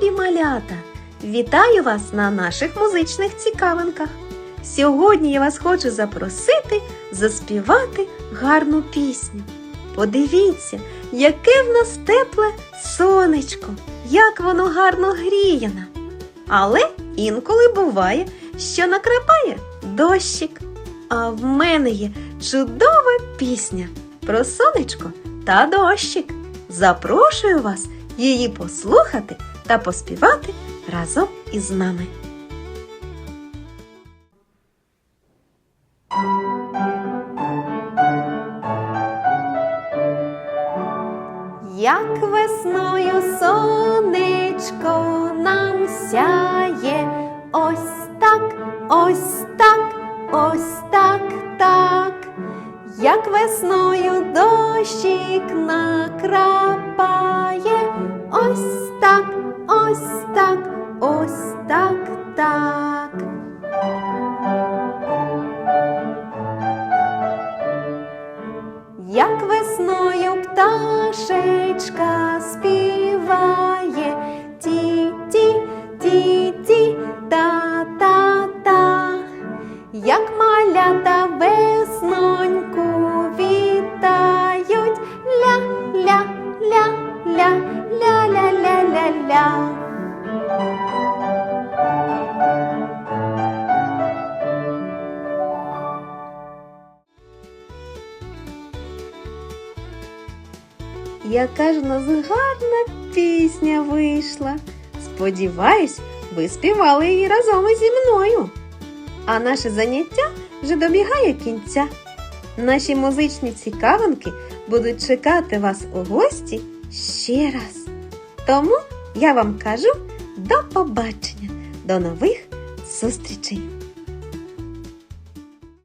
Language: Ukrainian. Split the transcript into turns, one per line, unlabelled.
Любі малята! Вітаю вас на наших музичних цікавинках. Сьогодні я вас хочу запросити заспівати гарну пісню. Подивіться, яке в нас тепле сонечко, як воно гарно гріє. Але інколи буває, що накрапає дощик. А в мене є чудова пісня про сонечко та дощик. Запрошую вас її послухати та поспівати разом із нами. Як весною сонечко нам сяє, ось так, ось так, ось так, так, як весною дощик накрапає, так, так. Як весною пташечка співає ті ті ті ті та та та, як малята весноньку вітають ля ля ля ля ля ля ля ля ля. Яка ж у нас гарна пісня вийшла. Сподіваюсь, ви співали її разом зі мною. А наше заняття вже добігає кінця. Наші музичні цікавинки будуть чекати вас у гості ще раз. Тому я вам кажу до побачення, до нових зустрічей!